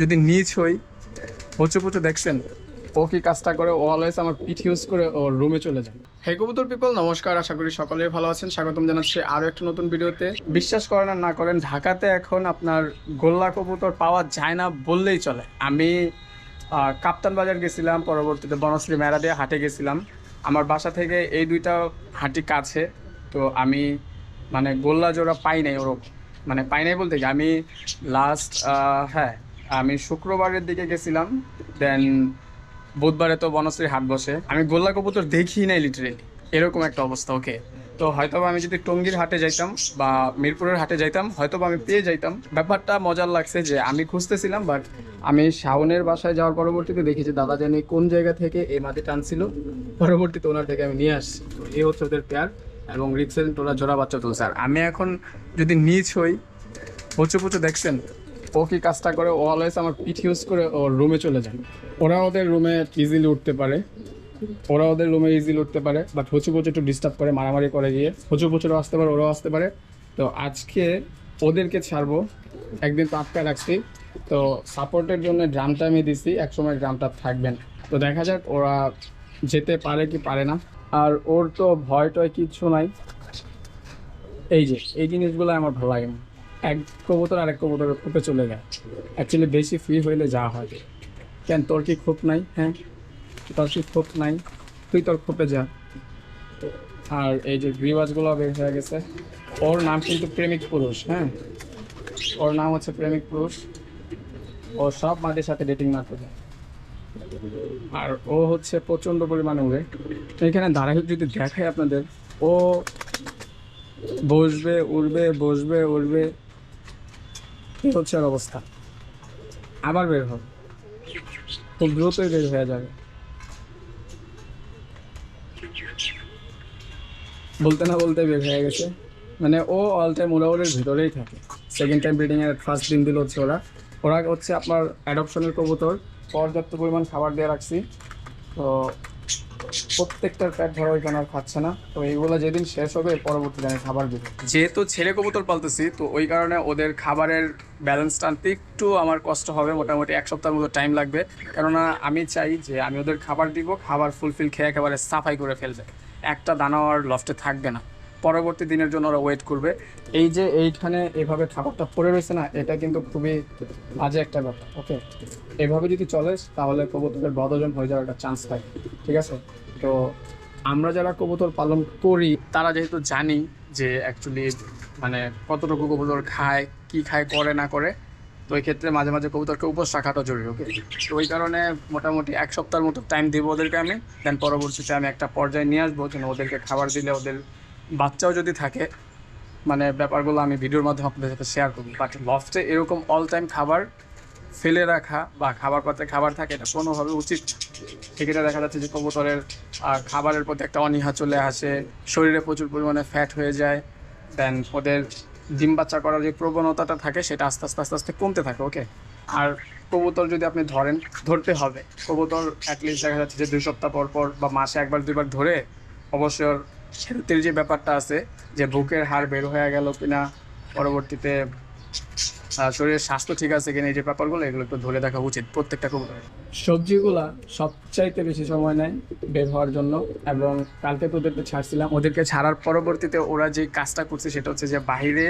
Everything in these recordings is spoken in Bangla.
যদি নিচ হই হচু পুচু দেখছেন ও কি কাজটা করে? ও অলওয়েজ আমার পিঠ ইউজ করে ও রুমে চলে যায়। হে কবুতর পিপল নমস্কার আশা করি সকলেই ভালো আছেন। স্বাগতম জানাচ্ছি আরও একটা নতুন ভিডিওতে। বিশ্বাস করেন আর না করেন ঢাকাতে এখন আপনার গোল্লা কবুতর পাওয়া যায় না বললেই চলে। আমি কাপ্তান বাজার গেছিলাম পরবর্তীতে বনশ্রী মেরা দিয়ে হাটে গেছিলাম। আমার বাসা থেকে এই দুইটা হাঁটি কাছে তো আমি মানে গোল্লা জোড়া পাই নাই ওরকম। মানে পাই নাই বলতে কি আমি লাস্ট হ্যাঁ আমি শুক্রবারের দিকে গেছিলাম দেন বুধবারে তো বনশ্রী হাট বসে। আমি গোল্লা কবুতর দেখি নাই লিটারেলি এরকম একটা অবস্থা ওকে তো হয়তো আমি যদি টঙ্গীর হাটে যাইতাম বা মিরপুরের হাটে যাইতাম হয়তো আমি পেয়ে যাইতাম। ব্যাপারটা মজার লাগছে যে আমি খুঁজতেছিলাম বাট আমি শাওনের বাসায় যাওয়ার পরবর্তীতে দেখি যে দাদা জানি কোন জায়গা থেকে এই মাটি টানছিল। পরবর্তীতে ওনার থেকে আমি নিয়ে আসছি। এই হচ্ছে ওদের পেয়ার এবং রিক্সেন্ট ওরা জোড়া বাচ্চা তুলছে। আর আমি এখন যদি নিচ হই হচু পুচু দেখছেন ও কি কাজটা করে? ও অলওয়েজ আমার পিঠ ইউজ করে ও রুমে চলে যায়। ওরা ওদের রুমে ইজিলি উঠতে পারে। ওরা ওদের রুমে ইজিলি উঠতে পারে বাট হচু পচু একটু ডিস্টার্ব করে, মারামারি করে গিয়ে। হচু পচুরও আসতে পারে, ওরাও আসতে পারে। তো আজকে ওদেরকে ছাড়বো। একদিন তো আটকায় রাখছি। তো সাপোর্টের জন্য ড্রামটা আমি দিছি। একসময় ড্রামটা থাকবেন। তো দেখা যাক ওরা যেতে পারে কি পারে না। আর ওর তো ভয় টয় কিচ্ছু নাই। এই যে, এই জিনিসগুলো আমার ভালো লাগে না। এক কবুতর আরেক কবুতরের খোপে চলে যায়। অ্যাকচুয়ালি বেশি ফ্রি হইলে যা হয়। কেন তোর কি খোপ নাই? হ্যাঁ? তোর কি খোপ নাই? তুই তোর খোপে যা। আর এই যে গ্রিওয়াজগুলো বের হয়ে গেছে, ওর নাম কিন্তু প্রেমিক পুরুষ হ্যাঁ? ওর নাম হচ্ছে প্রেমিক পুরুষ। ও সব মাটির সাথে ডেটিং মারতে যায় আর ও হচ্ছে প্রচণ্ড পরিমাণে উড়ে এখানে দাঁড়াই যদি দেখায় আপনাদের, ও বসবে উঠবে বসবে উঠবে হচ্ছে অবস্থা। আবার বের হবে খুব দ্রুতই বের হয়ে যাবে। বলতে না বলতে বের হয়ে গেছে। মানে ও অল টাইম উড়াউড়ের ভিতরেই থাকে। সেকেন্ড টাইম ব্রিডিং এর ফার্স্ট দিন দিল হচ্ছে ওরা। ওরা হচ্ছে আপনার অ্যাডপশনের কবুতর। পর্যাপ্ত পরিমাণ খাবার দিয়ে রাখছি। তো প্রত্যেকটার পেট ভরা ওইখানে আর খাচ্ছে না। তো এইগুলো যেদিন শেষ হবে পরবর্তী দিনে খাবার দেবে। যেহেতু ছেলে কবুতর পালতেছি, তো ওই কারণে ওদের খাবারের ব্যালেন্সটা আনতে একটু আমার কষ্ট হবে। মোটামুটি এক সপ্তাহের মতো টাইম লাগবে। কেননা আমি চাই যে আমি ওদের খাবার দিব, খাবার ফুলফিল খেয়ে একেবারে সাফাই করে ফেলবে। একটা দানাও আর লফটে থাকবে না। পরবর্তী দিনের জন্য ওরা ওয়েট করবে। এই যে এইখানে এভাবে খাবারটা পড়ে রয়েছে না, এটা কিন্তু খুবই বাজে একটা ব্যাপার ওকে এভাবে যদি চলে, তাহলে কবুতরের বদজন হয়ে যাওয়ার একটা চান্স থাকে। ঠিক আছে? তো আমরা যারা কবুতর পালন করি, তারা যেহেতু জানি যে অ্যাকচুয়ালি মানে কতটুকু কবুতর খায়, কি খায়, করে, না করে, তো এই ক্ষেত্রে মাঝে মাঝে কবুতরকে উপোস রাখাটা জরুরি ওকে তো ওই কারণে মোটামুটি এক সপ্তাহের মতো টাইম দেবো ওদেরকে আমি দেন পরবর্তীতে আমি একটা পর্যায়ে নিয়ে আসব, যেন ওদেরকে খাবার দিলে ওদের বাচ্চাও যদি থাকে মানে ব্যাপারগুলো আমি ভিডিওর মাধ্যমে আপনাদের সাথে শেয়ার করব। বাট লফটে এরকম অল টাইম খাবার ফেলে রাখা বা খাবার পাত্রে খাবার থাকে এটা কোনোভাবে উচিত। সেক্ষেত্রে দেখা যাচ্ছে যে কবুতরের খাবারের প্রতি একটা অনীহা চলে আসে, শরীরে প্রচুর পরিমাণে ফ্যাট হয়ে যায় দেন ওদের ডিম বাচ্চা করার যে প্রবণতাটা থাকে সেটা আস্তে আস্তে আস্তে আস্তে কমতে থাকে ওকে আর কবুতর যদি আপনি ধরেন, ধরতে হবে, কবুতর অ্যাটলিস্ট দেখা যাচ্ছে যে দুই সপ্তাহ পর পর বা মাসে একবার, দুইবার ধরে অবশ্যই ওর হেলথের যে ব্যাপারটা আছে, যে বুকের হাড় বের হয়ে গেল কিনা, পরবর্তীতে শরীরের স্বাস্থ্য ঠিক আছে কিনা এই যে ব্যাপারগুলো এগুলো একটু ধরে দেখা উচিত প্রত্যেকটা কবুতরের সবজিগুলা সবচাইতে বেশি সময় নেয় বের হওয়ার জন্য এবং কালকে তো ওদেরকে ছাড়ছিলাম। ওদেরকে ছাড়ার পরবর্তীতে ওরা যে কাজটা করছে সেটা হচ্ছে যে বাইরে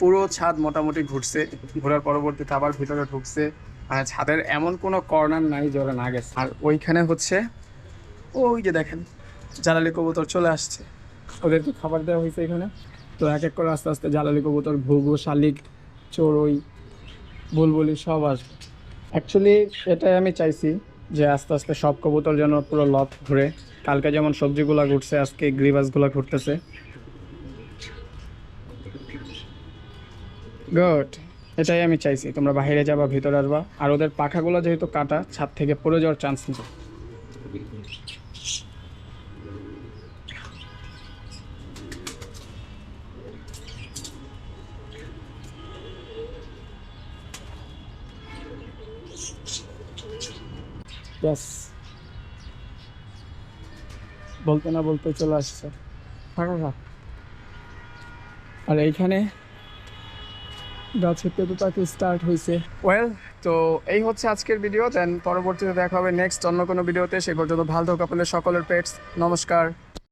পুরো ছাদ মোটামুটি ঘুরছে ঘোরার পরবর্তীতে আবার ভিতরে ঢুকছে। মানে ছাদের এমন কোনো কর্নার নাই যে ওরা না গেছে। আর ওইখানে হচ্ছে ওই যে দেখেন জ্বালালি কবুতর চলে আসছে। ওদেরকে খাবার দেওয়া হয়েছে এখানে। তো এক এক করে আস্তে আস্তে জ্বালালি কবুতর ঘুঘু শালিক চড়ুই বুলবুলি সব আসবে অ্যাকচুয়ালি এটাই আমি চাইছি যে আস্তে আস্তে সব কবুতর যেন পুরো লক ঘুরে। কালকে যেমন সবজিগুলো ঘুরছে, আজকে গ্রিবাসগুলো ঘুরতেছে। গুড এটাই আমি চাইছি, তোমরা বাইরে যাবা, ভিতরে আসবা। আর ওদের পাখাগুলো যেহেতু কাটা, ছাদ থেকে পড়ে যাওয়ার চান্স নেই। ব্যাস। বলতে না বলতে চলে আসছে থাকো। আর এইখানে গাছের পেতে তাকে স্টার্ট হয়েছে ওয়েল তো এই হচ্ছে আজকের ভিডিও দেন পরবর্তীতে দেখা হবে নেক্সট অন্য কোনো ভিডিওতে সে পর্যন্ত ভালো থাকুক আপনাদের সকলের পেটস নমস্কার।